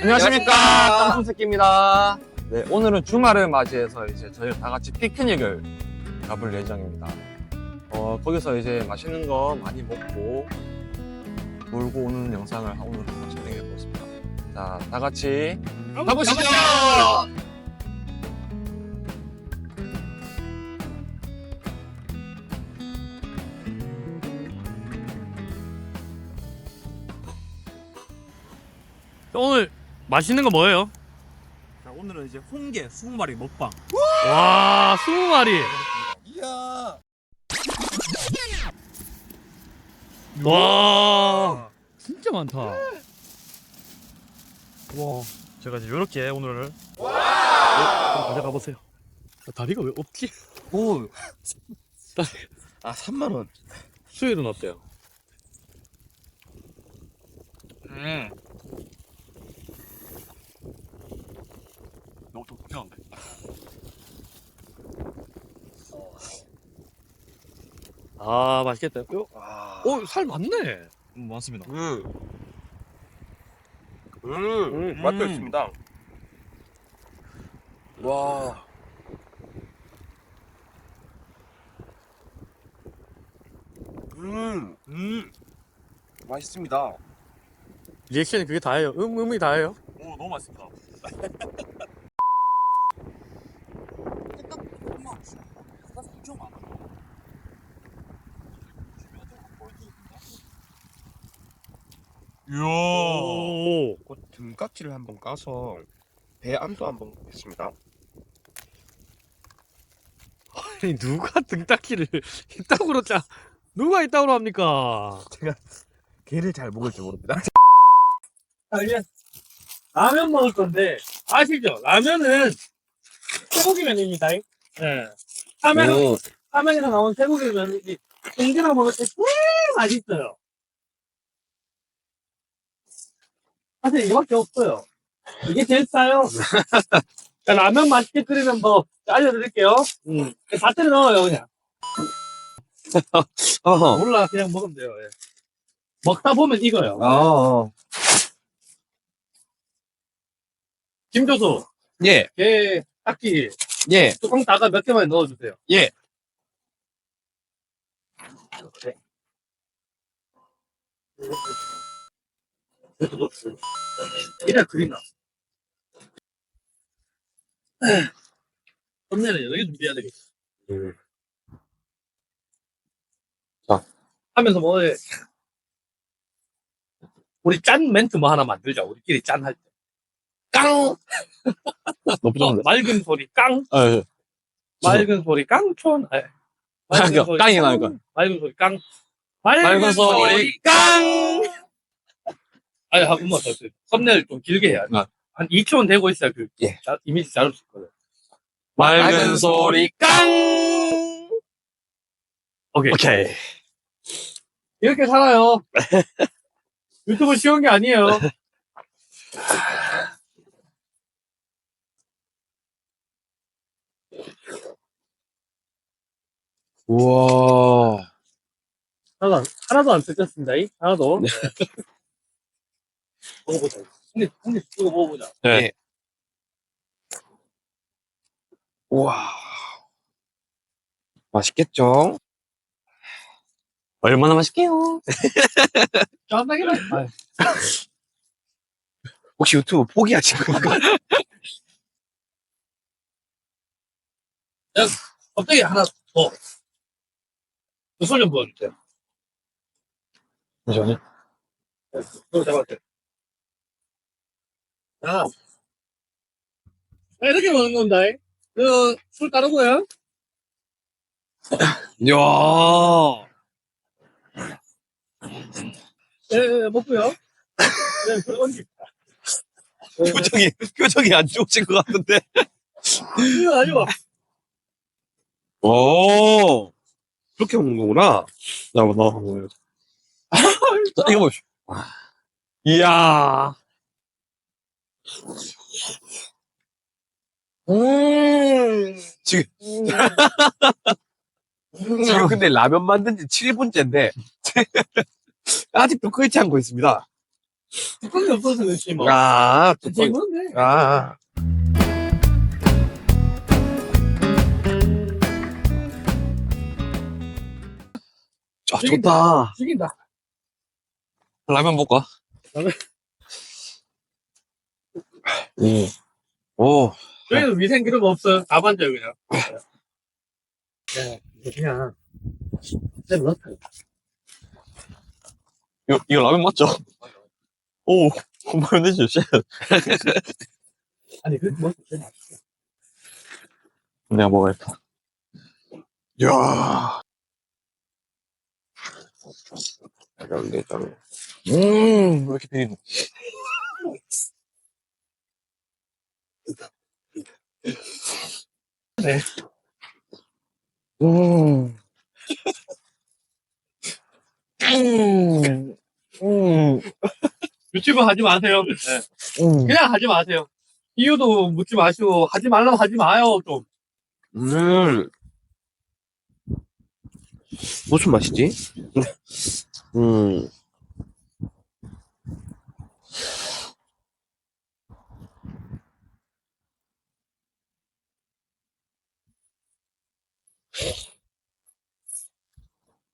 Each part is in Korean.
안녕하십니까. 깜풍새끼입니다. 네 오늘은 주말을 맞이해서 이제 저희 다 같이 피크닉을 가볼 예정입니다. 어 거기서 이제 맛있는 거 많이 먹고 놀고 오는 영상을 오늘 한번 촬영해 보겠습니다. 자 다 같이 가보시죠. 오늘 맛있는 거 뭐예요? 자, 오늘은 이제 홍게 20마리 먹방. 와, 20마리. 이야 와, 진짜 많다. 와, 제가 이제 이렇게 오늘 어, 가져가 보세요. 다리가 왜 없지? 오. 아, 3만 원. 수율은 어때요? 음. 너무 독특한데. 아, 맛있겠다. 요, 와. 오, 살 많네. 음, 많습니다. 음. 음, 음. 맛도 있습니다 와 음. 음. 맛있습니다. 리액션이 그게 다예요. 음, 음이 다예요. 오, 너무 맛있습니다. 이야. 오. 곧 등깍지를 한번 까서 배암도 한번 했습니다. 아니 누가 등딱지를 이따구로 짜 누가 이따구로 합니까? 게를 잘 먹을 줄 모릅니다. 아 이제 라면 먹을 건데 아시죠? 라면은 쇠고기 면입니다. 네. 화면 화면에서 나온 쇠고기 면이 공기랑 먹을 때 제일 맛있어요. 사실 이거밖에 없어요. 이게 제일 싸요. 자, 라면 맛있게 끓이는 법 알려드릴게요. 음. 다 때려 넣어요 그냥. 어허 몰라 그냥 먹으면 돼요. 예. 먹다 보면 익어요. 어 김조수 예, 걔 딱지 예. 뚜껑 닫아 몇 개만 넣어주세요. 예. 이 래 그리나. 썸네일은 여기 준비해야 되겠어. 자. 하면서 뭐, 해. 우리 짠 멘트 뭐 하나 만들자. 우리끼리 짠 할 때. 깡! 너무 좋은데 맑은 소리 깡! 아, 예. 맑은 소리 깡촌! 아, 깡이요. 깡이 나니까. 맑은 소리 깡! 맑은 소리 깡! 아니, 한 번만 더. 해주세요. 썸네일 좀 길게 해야 돼. 아. 한 2초는 되고 있어야 그, 예. 자- 이미지 수 있거든. 맑은 소리 깡 오케이. 오케이 이렇게 살아요. 유튜브 쉬운 게 아니에요. 우와 하나도, 안- 하나도 안 뜯겼습니다. 이? 하나도. 네. 먹어보자. 한개 한개 이거 먹어보자. 네. 우와. 맛있겠죠? 얼마나 맛있게요 짠하게 맛. 아, 혹시 유튜브 포기하신 건가? 갑자기 하나 더. 소좀 부어주세요. 잠시만요 이거 잡았대. 자. 자, 이렇게 먹는 겁니다. 그, 술 따르고요. 이야 예, 예, 먹고요. 네, 그걸 얹기. 표정이, 표정이 안 좋으신 것 같은데. 이거 아니고. 오. 그렇게 먹는 거구나. 나, 나, 자, 이거 보십시오. 이야. 음. 지금. 지금 근데 라면 만든 지 7분째인데, 아직도 끓지 않고 있습니다. 뚜껑이 없어서 그렇지, 뭐. 아, 뚜껑. 재밌네. 아. 아, 좋다. 죽인다. 라면 먹을까? 음. 오. 저희는 위생 그런 거 없어요. 다 반져요, 그냥. 네, 이거 그냥. 쌤 넣다. 이거, 이거 라면 맞죠? 오, 마요네즈, 씨. 아니, 그렇게 먹을 때 내가 먹어야겠다. 야. 잘한데, 잘해. 음, 왜 이렇게 비리노? 네. 음. 음. 음. 유튜브 하지 마세요. 네. 음. 그냥 하지 마세요. 이유도 묻지 마시고, 하지 말라면 하지 마요, 좀. 음. 무슨 맛이지? 음.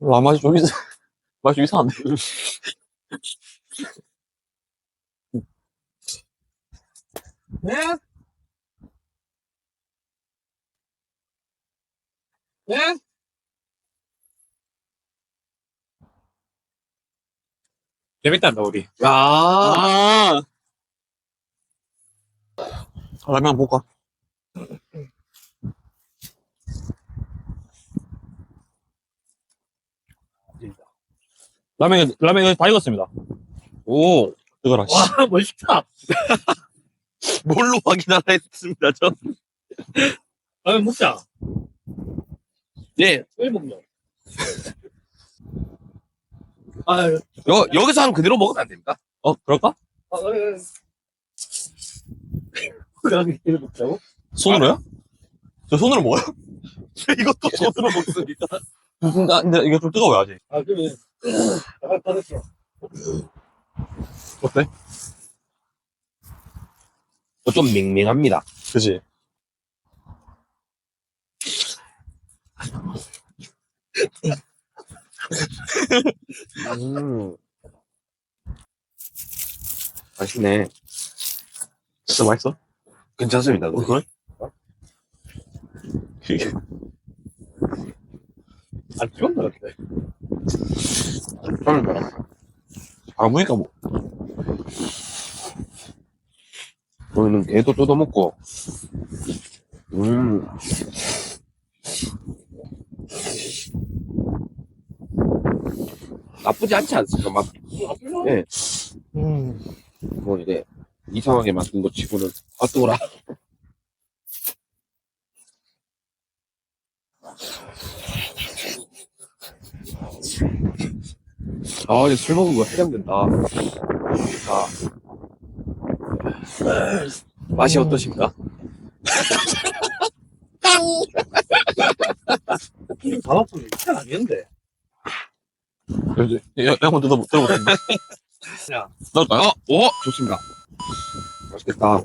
라 맛이 좀 이상, 맛이 좀 이상한데. 네? 네? 재밌단다, 우리. 야. 아. 라면 한번 볼까? 라면, 라면 다 익었습니다. 오. 이거라. 씨. 와, 멋있다. 뭘로 확인하라 했습니다, 저. 라면 먹자. 네. 왜 먹냐? 아, 여, 여기서 하면 그대로 먹으면 안 됩니까? 어, 그럴까? 아, 그래. 그냥 먹자고? 손으로요? 저 손으로 먹어요? 이것도 손으로 먹습니다. 나, 근데 이게 좀 뜨거워요, 아직. 아, 그래. 아, 받았어. 어때? 좀 밍밍합니다. 그지? 음. 맛있네. 진짜 맛있어? 괜찮습니다. 어, 그래? 안 찍었나, 근데? 뭐라 아무니까 뭐. 저희는 게도 뜯어먹고. 음. 나쁘지 않지 않습니까? 맛. 예. 음. 뭐 이래 이상하게 만든 거 치고는 아 또라. 아, 이제 술 먹은 거 해장된다. 아. 맛이 어떠십니까? 밥아프는 진짜 아니었는데. 야, 야, 한번 뜯어, 들어보겠습니다. 야. 넣을까요? 어, 오, 좋습니다. 맛있겠다.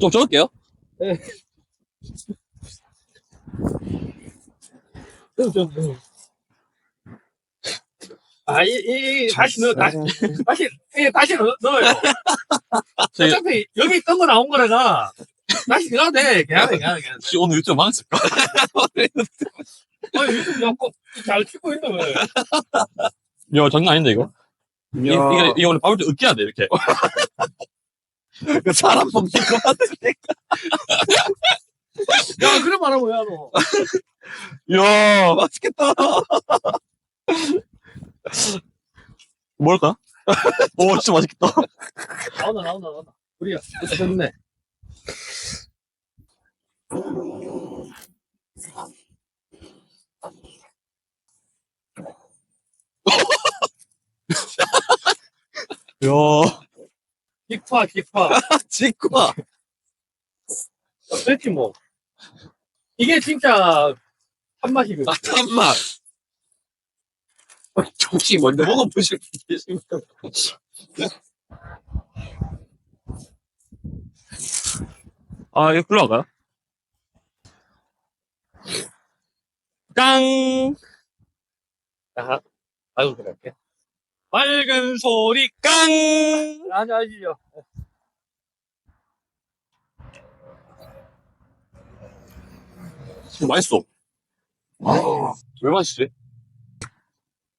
좀 적을게요. 좀, 좀, 좀. 아, 이, 이, 이, 다시 넣어, 다시, 다시, 이, 다시 넣어, 넣어요. 저희- 어차피, 여기 있던 거 나온 거라가, 다시 넣어도 돼. 그냥, 돼, 그냥, 돼, 그냥. 돼. 혹시 오늘 유튜브 망했을까? 아, 요즘 자꾸 잘 찍고 있는 거예요. 야, 장난 아닌데, 이거? 이, 야, 이게, 이게 원래 밥을 좀 으깨야 돼, 이렇게. 그 사람 먹는 거 같은데. 야, 그래 말하면 야, 너. 야 맛있겠다. 뭘까? 오, 진짜 맛있겠다. 나온다, 나온다, 나온다. 우리야, 됐네. 야 킥파, 킥파. 직과. 그렇지, 뭐. 이게 진짜, 한맛이거든. 아, 참맛. 혹시 먼저 먹어보실 분 계십니까? 아, 이거 불러갈까요? 깡! 자, 아이고, 그래. 밝은 소리 깡! 아니, 아니죠. 맛있어. 아, 왜 맛있지?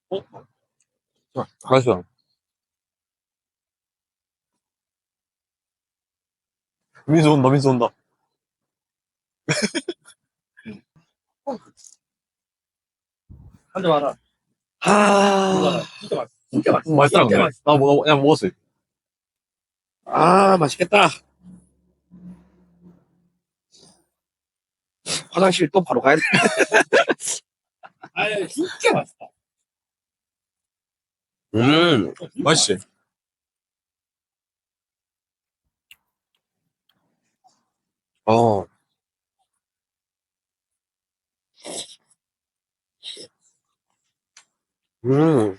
어? 맛있어. 민수 온다, 민수 온다. 한대 와라. 아, 진짜 맛있어. 진짜 맛있어. 맛있더라, 진짜 근데. 맛있어. 나 뭐, 그냥 먹었어. 아, 맛있겠다. 화장실 또 바로 가야 돼. 아니, 진짜 맛있다. 음, 맛있지? 어. 음.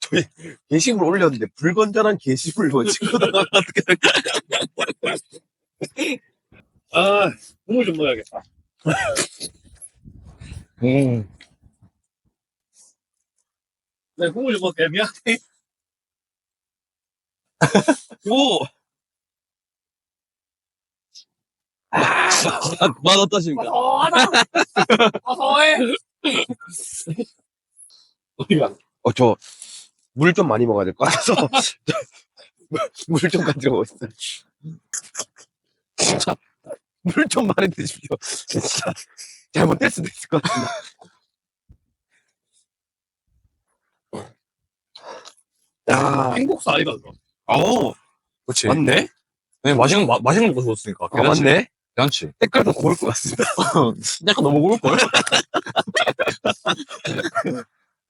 저희 게시물 올렸는데 불건전한 게시물 뭐 친구들 어떻게 아, 국물 좀 먹어야겠다. 음. 네, 국물 좀 먹게. 미안해. 오 맛 어떠십니까? 고소하다. 고소해. 어디가? 어, 저, 물 좀 많이 먹어야 될 것 같아서, 물 좀 가지고 있어요. 물 좀 많이 드십시오. 진짜, 잘못될 수도 있을 것 같습니다. 야, 행복사 아이가 그거. 어, 그렇지. 맞네? 네, 맛있는, 마, 맛있는 거 줬으니까. 아, 맞네? 괜찮지. 색깔도 고울 것 같습니다. 약간 너무 고울 걸?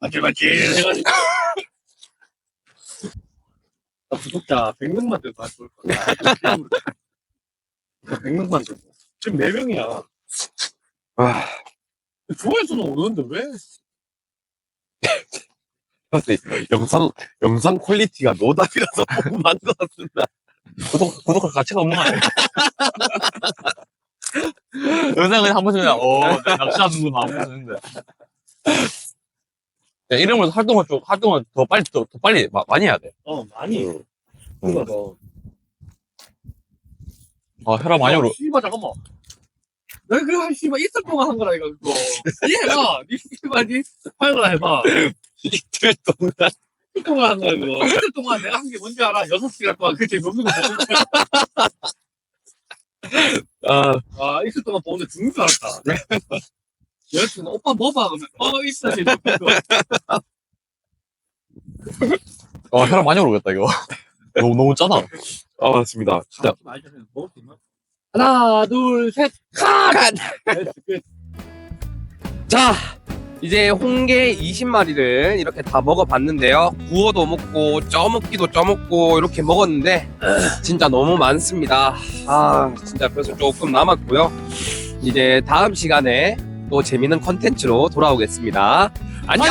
맞지, 맞지. 해가지고. 나 구독자 100명만 돼도 거야. 100명만 돼도. 지금 4명이야. 아, 조회수는 오는데 왜? 영상, 영상 퀄리티가 노답이라서 너무 많은 것 같습니다. 구독, 구독할 가치가 없는 거 아니야? 영상은 한 번씩 그냥, 어, 내 낚시하는구나, 하고 있는데. 야, 이러면서 활동을 좀, 활동을 더 빨리, 더, 더 빨리, 마- 많이 해야 돼. 어, 많이. 음. 그거 너. 아, 혈압 많이 오르. 씨발, 잠깐만. 그거 한 씨발 이틀 동안 한 거라, 이거, 그거. 니 해봐. 니 씨발, 니 팔거나 해봐. 이틀 동안. 이틀 동안 한 거야, 이거. 이틀 동안 내가 한 게 뭔지 알아? 6시간 동안 그 재밌는 거 거야. 아, 아, 이틀 동안 보는데 죽는 줄 알았다. 여자친구, 오빠 뭐 봐? 그러면, 어, 있어, 거. 아, 혈압 많이 오르겠다, 이거. 너무, 너무 짜다. 아, 맞습니다. 진짜. 먹을 수 있나? 하나, 둘, 셋, 컷! 끝. 자, 이제 홍게 20마리를 이렇게 다 먹어봤는데요. 구워도 먹고, 쪄먹기도 쪄먹고, 이렇게 먹었는데, 진짜 너무 많습니다. 아, 진짜 그래서 조금 남았고요. 이제 다음 시간에 또 재밌는 컨텐츠로 돌아오겠습니다. 안녕!